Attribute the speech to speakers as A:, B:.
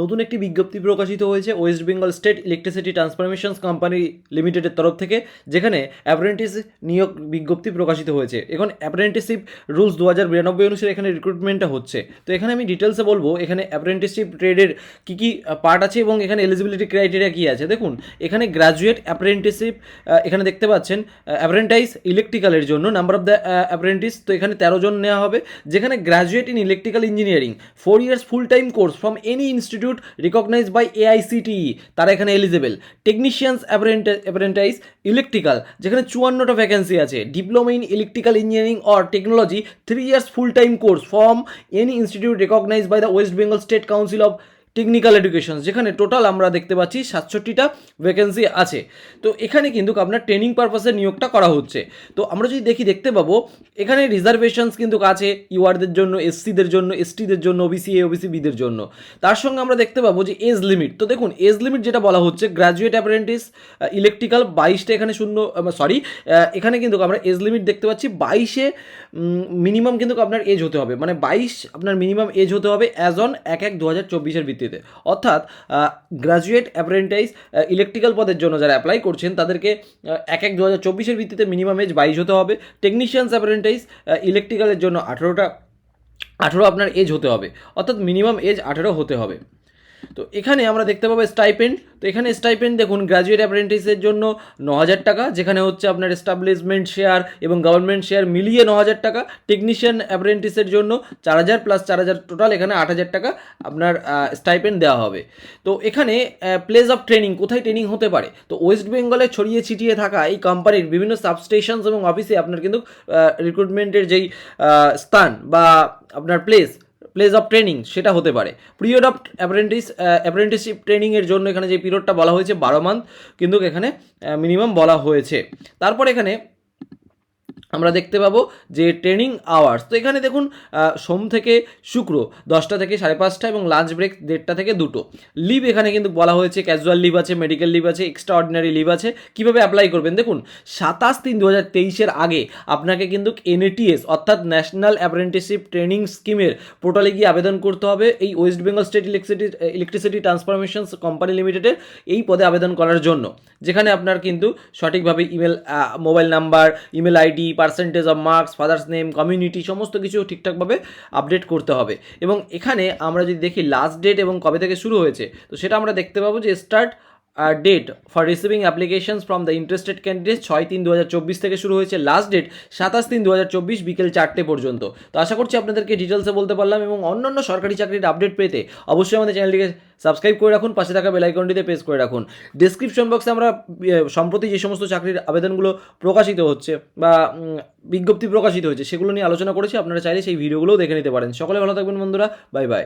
A: নতুন একটি বিজ্ঞপ্তি প্রকাশিত হয়েছে West Bengal State Electricity Transformations Company লিমিটেডের তরফ থেকে, যেখানে অ্যাপ্রেন্টিস নিয়োগ বিজ্ঞপ্তি প্রকাশিত হয়েছে। এখন অ্যাপ্রেন্টিসশিপ রুলস দু হাজার বিরানব্বই অনুসারে এখানে রিক্রুটমেন্টটা হচ্ছে। তো এখানে আমি ডিটেলসে বলব, এখানে অ্যাপ্রেন্টিসশিপ ট্রেডের কী কী পার্ট আছে এবং এখানে এলিজিবিলিটি ক্রাইটেরিয়া কী আছে। দেখুন, এখানে গ্র্যাজুয়েট অ্যাপ্রেন্টিসশিপ এখানে দেখতে পাচ্ছেন অ্যাপ্রেন্টাইজ ইলেকট্রিক্যালের জন্য নাম্বার অফ দ্য অ্যাপ্রেন্টিস তো এখানে তেরো জন নেওয়া হবে, যেখানে graduate in electrical engineering four years full time course from any institute recognise by AICTE তারা এখানে এলিজেবল টেকনিশিয়ানস অ্যাপারেন্টাইজ ইলেকট্রিক্যাল যেখানে চুয়ান্নটা ভ্যাকেন্সি আছে। Diploma in electrical engineering or technology three years full time course from any institute recognise by the West Bengal State Council of Technical Education যেখানে total আমরা দেখতে পাচ্ছি সাতষট্টিটা vacancy আছে। তো এখানে কিন্তু আপনার ট্রেনিং পারপাসে নিয়োগটা করা হচ্ছে। তো আমরা যদি দেখি, দেখতে পাবো, এখানে রিজার্ভেশনস কিন্তু আছে ইউআরদের জন্য এসসিদের জন্য এসটিদের জন্য ওবিসি এ ওবিসি বিদের জন্য। তার সঙ্গে আমরা দেখতে পাবো যে এজ লিমিট তো দেখুন এজ লিমিট যেটা বলা হচ্ছে গ্র্যাজুয়েট অ্যাপ্রেন্টিস ইলেকট্রিক্যাল বাইশটা এখানে শূন্য সরি এখানে কিন্তু আমরা এজ লিমিট দেখতে পাচ্ছি বাইশে মিনিমাম কিন্তু আপনার এজ হতে হবে। মানে বাইশ আপনার মিনিমাম এজ হতে হবে অ্যাজ অন এক এক দু হাজার চব্বিশের ভিত্তিতে। অর্থাৎ গ্রাজুয়েট অ্যাপ্রেন্টাইজ ইলেকট্রিক্যাল পদের জন্য যারা অ্যাপ্লাই করছেন, তাদেরকে এক এক দু হাজার চব্বিশের ভিত্তিতে মিনিমাম এজ বাইশ হতে হবে। টেকনিশিয়ানস অ্যাপ্রেন্টাইজ ইলেকট্রিক্যালের জন্য আঠেরোটা, আঠেরো আপনার এজ হতে হবে। অর্থাৎ মিনিমাম এজ আঠেরো হতে হবে। তো এখানে আমরা দেখতে পাবো স্টাইপেন্ড তো এখানে স্টাইপেন্ড দেখুন গ্র্যাজুয়েট অ্যাপ্রেন্টিসের জন্য ন হাজার টাকা, যেখানে হচ্ছে আপনার এস্টাবলিশমেন্ট শেয়ার এবং গভর্নমেন্ট শেয়ার মিলিয়ে ন হাজার টাকা টেকনিশিয়ান অ্যাপ্রেন্টিসের জন্য চার হাজার প্লাস চার হাজার টোটাল এখানে আট হাজার টাকা আপনার স্টাইপেন্ড দেওয়া হবে। তো এখানে প্লেস অফ ট্রেনিং কোথায় ট্রেনিং হতে পারে? তো ওয়েস্ট বেঙ্গলে ছড়িয়ে ছিটিয়ে থাকা এই কোম্পানির বিভিন্ন সাবস্টেশনস এবং অফিসে আপনার কিন্তু রিক্রুটমেন্টের যেই স্থান বা আপনার প্লেস প্লেস অফ ট্রেনিং সেটা হতে পারে। পিরিয়ড অফ অ্যাপ্রেন্টিস অ্যাপ্রেন্টিসশিপ ট্রেনিংয়ের জন্য এখানে যে পিরিয়ডটা বলা হয়েছে, বারো মান্থ কিন্তু এখানে মিনিমাম বলা হয়েছে। তারপর এখানে আমরা দেখতে পাবো যে ট্রেনিং আওয়ার্স তো এখানে দেখুন সোম থেকে শুক্র, দশটা থেকে সাড়ে পাঁচটা এবং লাঞ্চ ব্রেক দেড়টা থেকে দুটো। লিভ এখানে কিন্তু বলা হয়েছে ক্যাজুয়াল লিভ আছে মেডিকেল লিভ আছে এক্সট্রা অর্ডিনারি লিভ আছে। কীভাবে অ্যাপ্লাই করবেন? দেখুন, সাতাশ তিন দু হাজার তেইশের আগে আপনাকে কিন্তু এনএটিএস অর্থাৎ ন্যাশনাল অ্যাপ্রেন্টিসশিপ ট্রেনিং স্কিমের পোর্টালে গিয়ে আবেদন করতে হবে। এই West Bengal State Electricity Electricity Transformations Company লিমিটেডের এই পদে আবেদন করার জন্য। যেখানে আপনার কিন্তু সঠিকভাবে email mobile number email ID percentage of marks father's name community সমস্ত কিছু ঠিকঠাকভাবে আপডেট করতে হবে। এবং এখানে আমরা যদি দেখি লাস্ট ডেট এবং কবে থেকে শুরু হয়েছে, তো সেটা আমরা দেখতে পাবো যে start date for receiving applications from the interested candidate ছয় তিন দু থেকে শুরু হয়েছে। লাস্ট ডেট সাতাশ তিন দু বিকেল চারটে পর্যন্ত। তো আশা করছি আপনাদেরকে ডিটেলসে বলতে পারলাম এবং অন্যান্য সরকারি চাকরির আপডেট পেতে অবশ্যই আমাদের চ্যানেলটিকে সাবস্ক্রাইব করে রাখুন পাশে থাকা বেলাইকনটিতে প্রেস করে রাখুন। ডিসক্রিপশন বক্সে আমরা আহ, সম্প্রতি যে সমস্ত চাকরির আবেদনগুলো প্রকাশিত হচ্ছে বা বিজ্ঞপ্তি প্রকাশিত হয়েছে সেগুলো নিয়ে আলোচনা করেছি। আপনারা চাইলে সেই ভিডিওগুলোও দেখে নিতে পারেন। সকলে ভালো থাকবেন বন্ধুরা। Bye bye